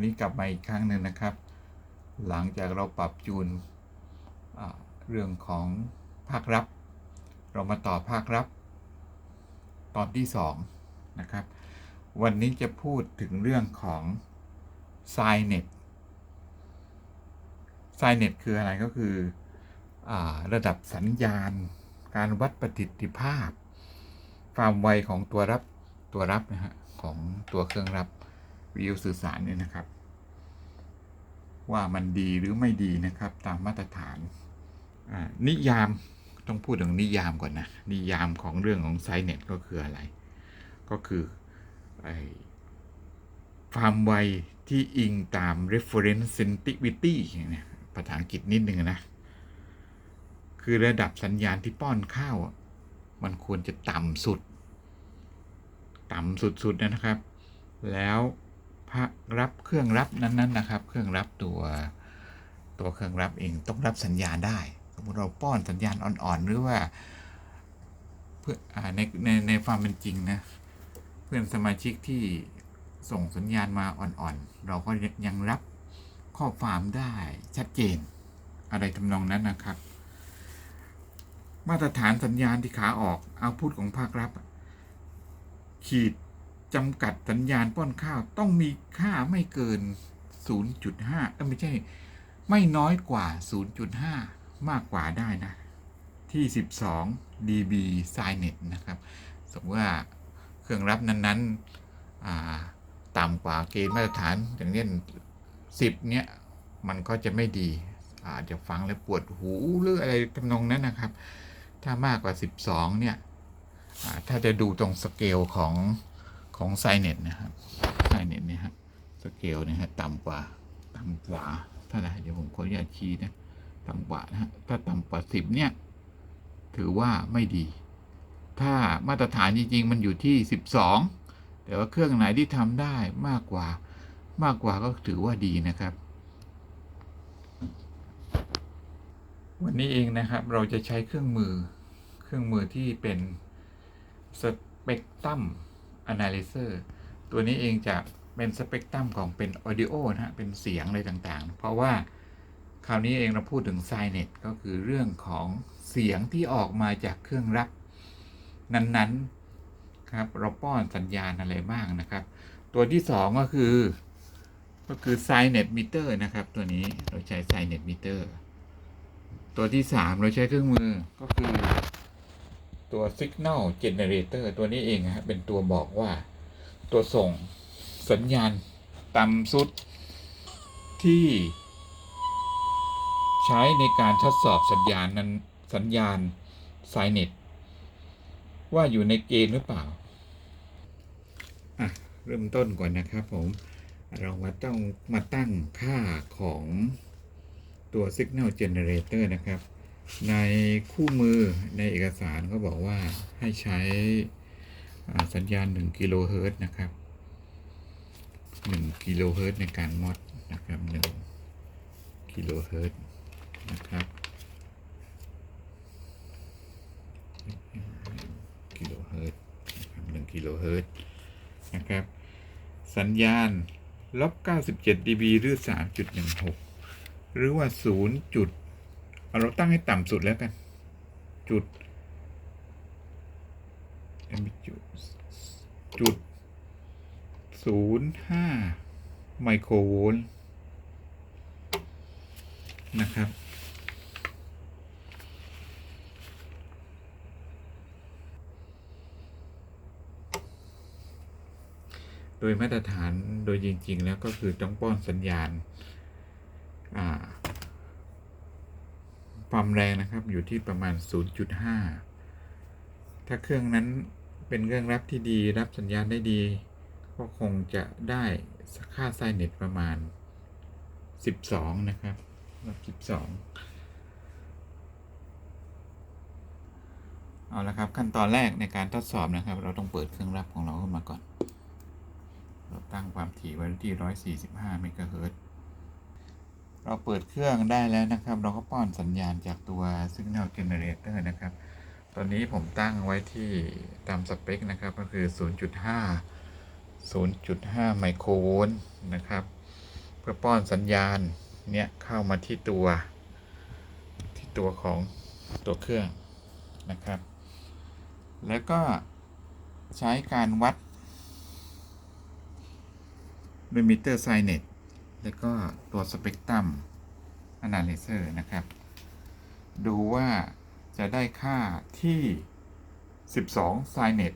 วันนี้กลับมาอีกครั้งหนึ่งนะครับ หลังจากเราปรับจูนเรื่องของภาครับ เรามาต่อภาครับ ตอนที่สองนะครับ วันนี้จะพูดถึงเรื่องของ s i n e t s i n e t คืออะไรก็คืออระดับสัญญาณ การวัดประสิทธิภาพ ความไวของตัวรับตัวรับนะฮะของตัวเครื่องรับ วิทยุสื่อสารเนี่ยนะครับ ว่ามันดีหรือไม่ดีนะครับ ตามมาตรฐานนิยามต้องพูดถึงนิยามก่อนนะ นิยามของเรื่องของไซเน็ตก็คืออะไร ก็คือไอ้ความไวที่อิงตาม reference sensitivity เนี่ยภาษาอังกฤษนิดนึงนะ คือระดับสัญญาณที่ป้อนข้าว มันควรจะต่ำสุด ต่ำสุดๆนะครับ แล้ว พระรับเครื่องรับนั้นๆนะครับ เครื่องรับตัวตัวเครื่องรับเองต้องรับสัญญาณได้ สมมติเราป้อนสัญญาณอ่อนๆหรือว่าเพื่อในในในความเป็นจริงนะเพื่อนสมาชิกที่ส่งสัญญาณมาอ่อนๆ เราก็ยังรับข้อความได้ชัดเจน อะไรทำนองนั้นนะครับ มาตรฐานสัญญาณที่ขาออกเอาพุทของภาครับ ขีด จำกัดสัญญาณป้อนข้าวต้องมีค่าไม่เกิน 0.5เอ้ไม่ใช่ ไม่น้อยกว่า 0.5 มากกว่าได้นะ ที่ 12 dB s i n e t นะครับ สมมติว่าเครื่องรับนั้นๆต่ำกว่าเกณฑ์มาตรฐานอย่างเช่น10 เนี้ย มันก็จะไม่ดีอาจจะฟังแล้วปวดหูหรืออะไรทำนองนั้นนะครับ ถ้ามากกว่า 12 เนี่ยถ้าจะดูตรงสเกลของ ของไซเน็ตนะครับไซเน็ตเนี่ยฮะสเกลเนี่ยฮะต่ำกว่าต่ำกว่าเท่าไหร่เดี๋ยวผมขออนุญาตชี้นะต่ำกว่านะฮะถ้าต่ำกว่า10เนี่ย ถือว่าไม่ดี ถ้ามาตรฐานจริง ๆ มันอยู่ที่12แต่ว่าเครื่องไหนที่ทำได้มากกว่ามากกว่าก็ถือว่าดีนะครับ วันนี้เองนะครับเราจะใช้เครื่องมือ เครื่องมือที่เป็น Spectrum Analyzer ตัวนี้เองจะเป็นสเปกตรัมของเป็น Audio นะฮะ เป็นเสียงอะไรต่างๆ เพราะว่าคราวนี้เองเราพูดถึง s i n e t ก็คือเรื่องของเสียงที่ออกมาจากเครื่องรับ นั้นๆครับเราป้อนสัญญาณอะไรบ้างนะครับ ตัวที่สองก็คือ ก็คือ s i n e t meter นะครับ ตัวนี้เราใช้ s i n e t meter ตัวที่สามเราใช้เครื่องมือก็คือ ตัว signal generator ตัวนี้เองนะครับเป็นตัวบอกว่าตัวส่งสัญญาณต่ำสุดที่ใช้ในการทดสอบสัญญาณนั้นสัญญาณ s i n e t ว่าอยู่ในเกณฑ์หรือเปล่า อะ เริ่มต้นก่อนนะครับผม เรามาต้องมาตั้งค่าของตัว Signal Generator นะครับ ในคู่มือในเอกสารก็บอกว่าให้ใช้สัญญาณ 1 กิโลเฮิรตซ์นะครับ 1 กิโลเฮิรตซ์ในการมอดนะครับ1กิโลเฮิรตซ์นะครับกิโลเฮิรตซ์นะครับ1กิโลเฮิรตซ์นะครับ สัญญาณลบ97 dB หรือ 3.16 หรือว่า0จุด เราตั้งให้ต่ำสุดแล้วกัน จุดเอ้ยไม่จุดจุด05ไมโครโวลต์นะครับ โดยมาตรฐานโดยจริง ๆ แล้วก็คือต้องป้อนสัญญาณ อ่า ความแรงนะครับอยู่ที่ประมาณ 0.5 ถ้าเครื่องนั้นเป็นเครื่องรับที่ดีรับสัญญาณได้ดี ก็คงจะได้ค่าไซเน็ตประมาณ 12 นะครับรับ 12 เอาละครับขั้นตอนแรกในการทดสอบนะครับ เราต้องเปิดเครื่องรับของเราขึ้นมาก่อน เราตั้งความถี่ไว้ที่ 145 เมกะเฮิรตซ์ เราเปิดเครื่องได้แล้วนะครับ เราก็ป้อนสัญญาณจากตัว Signal Generator นะครับ ตอนนี้ผมตั้งไว้ที่ตามสเปคนะครับก็คือ 0.5 0.5 ไมโครโวลต์นะครับ เพื่อป้อนสัญญาณเนี่ยเข้ามาที่ตัว ที่ตัวของตัวเครื่องนะครับ แล้วก็ใช้การวัดด้วยมิเตอร์ไซเน็ต แล้วก็ตัวสเปกตรัม a นาลิเซอร์นะครับ ดูว่าจะได้ค่าที่ 12ไซเน็ต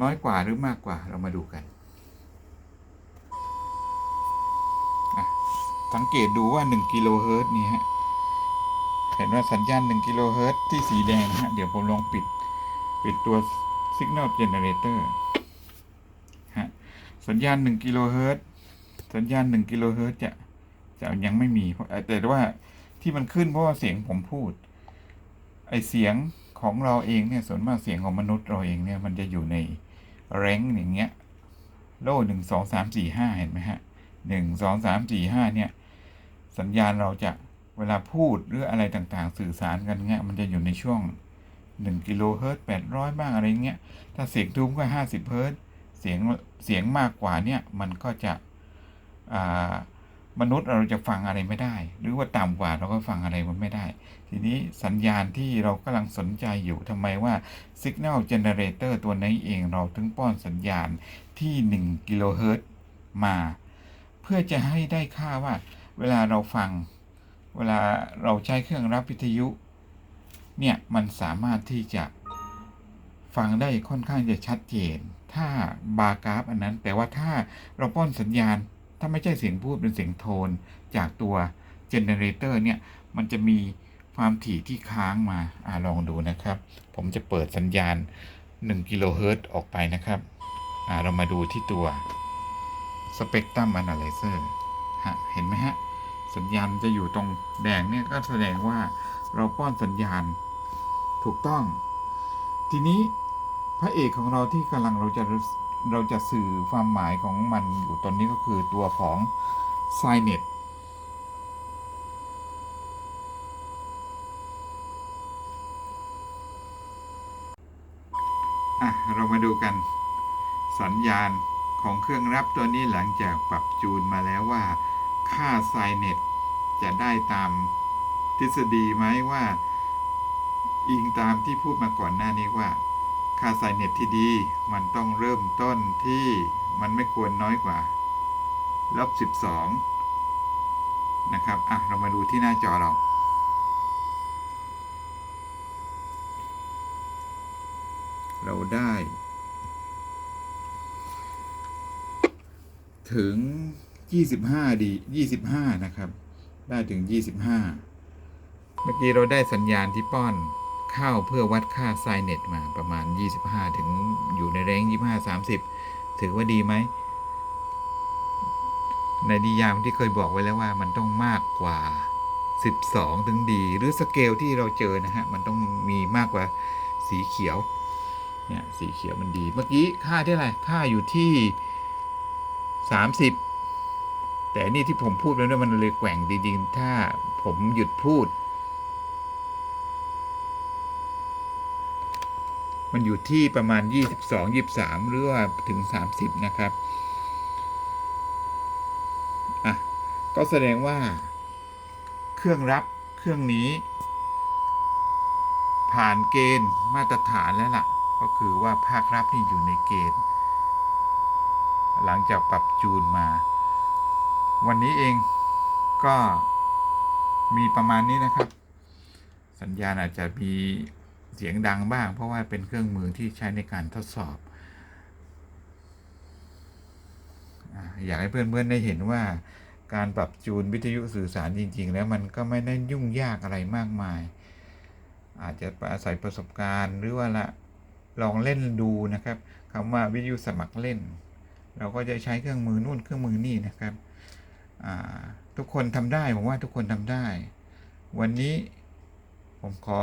น้อยกว่าหรือมากกว่าเรามาดูกัน สังเกตดูว่า 1 กิโลเฮิรตซ์นี่ฮะ เห็นว่าสัญญาณ 1 กิโลเฮิรตซ์ที่สีแดงฮะ เดี๋ยวผมลองปิด ปิดตัว Signal Generator ฮะ สัญญาณ 1 กิโลเฮิรตซ์ สัญญาณ1กิโลเฮิรตซ์จะจะยังไม่มีเพราะแต่ว่าที่มันขึ้นเพราะว่าเสียงผมพูด ไอเสียงของเราเองเนี่ยส่วนมากเสียงของมนุษย์เราเองเนี่ยมันจะอยู่ในแรงอย่างเงี้ยโล่หนึ่งสองสามสี่ห้าเห็นไหมฮะหนึ่งสองสามสี่ห้าเนี่ย สัญญาณเราจะเวลาพูดหรืออะไรต่างๆ สื่อสารกันเงี้ยมันจะอยู่ในช่วงหนึ่งกิโลเฮิรตซ์แปดร้อยบ้างอะไรเงี้ย ถ้าเสียงทุ้มก็ห้าสิบเฮิรตซ์เสียงเสียงมากกว่าเนี่ยมันก็จะ มนุษย์เราจะฟังอะไรไม่ได้ หรือว่าต่ำกว่าเราก็ฟังอะไรมันไม่ได้ ทีนี้สัญญาณที่เรากำลังสนใจอยู่ทำไมว่า Signal Generator ตัวนี้เองเราถึงป้อนสัญญาณที่ 1 กิโลเฮิรตซ์มา เพื่อจะให้ได้ค่าว่าเวลาเราฟัง เวลาเราใช้เครื่องรับวิทยุ เนี่ยมันสามารถที่จะฟังได้ค่อนข้างจะชัดเจน ถ้าบาร์กราฟอันนั้น แต่ว่าถ้าเราป้อนสัญญาณ ถ้าไม่ใช่เสียงพูดเป็นเสียงโทนจากตัวเจเนเรเตอร์เนี่ย มันจะมีความถี่ที่ค้างมาอ่าลองดูนะครับ ผมจะเปิดสัญญาณ1กิโลเฮิรตซ์ออกไปนะครับอ่าเรามาดูที่ตัว Spectrum Analyzer ฮะเห็นไหมฮะ สัญญาณจะอยู่ตรงแดงเนี่ยก็แสดงว่าเราป้อนสัญญาณถูกต้อง ทีนี้พระเอกของเราที่กำลังเราจะ เราจะสื่อความหมายของมันอยู่ตอนนี้ก็คือตัวของ s i n e t อะ เรามาดูกันสัญญาณของเครื่องรับตัวนี้หลังจากปรับจูนมาแล้วว่า ค่าไซเน็ตจะได้ตามทฤษฎีไหมว่า อิงตามที่พูดมาก่อนหน้านี้ว่า ค่าไซเน็ตที่ดี มันต้องเริ่มต้นที่มันไม่ควรน้อยกว่าลบ12 นะครับ อะ เรามาดูที่หน้าจอเรา เราได้ ถึง 25 ดี 25 นะครับ ได้ถึง 25 เมื่อกี้เราได้สัญญาณที่ป้อน เข้าเพื่อวัดค่าไซเน็ตมาประมาณ 25 ถึงอยู่ในแรง25 30 ถือว่าดีไหม ในนิยามที่เคยบอกไว้แล้วว่ามันต้องมากกว่า 12 ถึงดี หรือสเกลที่เราเจอนะฮะ มันต้องมีมากกว่าสีเขียว เนี่ย สีเขียวมันดี เมื่อกี้ค่าที่อะไร ค่าอยู่ที่ 30 แต่นี่ที่ผมพูดไปเนี่ยมันเลยแกว่งดีๆถ้าผมหยุดพูด มันอยู่ที่ประมาณ 22 23 หรือว่าถึง 30 นะครับ อะ ก็แสดงว่า เครื่องรับเครื่องนี้ ผ่านเกณฑ์มาตรฐานแล้วล่ะ ก็คือว่าภาครับนี่อยู่ในเกณฑ์ หลังจากปรับจูนมา วันนี้เองก็มีประมาณนี้นะครับ สัญญาณอาจจะมี เสียงดังบ้าง เพราะว่าเป็นเครื่องมือที่ใช้ในการทดสอบ อยากให้เพื่อนๆได้เห็นว่าการปรับจูนวิทยุสื่อสารจริง ๆ แล้วมันก็ไม่ได้ยุ่งยากอะไรมากมาย อาจจะอาศัยประสบการณ์หรือว่าละลองเล่นดูนะครับคำว่าวิทยุสมัครเล่น เราก็จะใช้เครื่องมือนู่นเครื่องมือนี่นะครับทุกคนทำได้ผมว่าทุกคนทำได้ วันนี้ผมขอ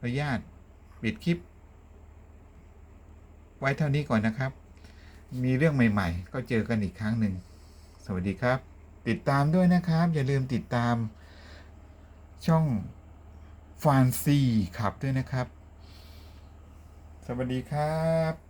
อนุญาต ปิดคลิป ไว้เท่านี้ก่อนนะครับ มีเรื่องใหม่ ๆ ก็เจอกันอีกครั้งหนึ่ง สวัสดีครับ ติดตามด้วยนะครับ อย่าลืมติดตามช่องฟานซีขับด้วยนะครับ สวัสดีครับ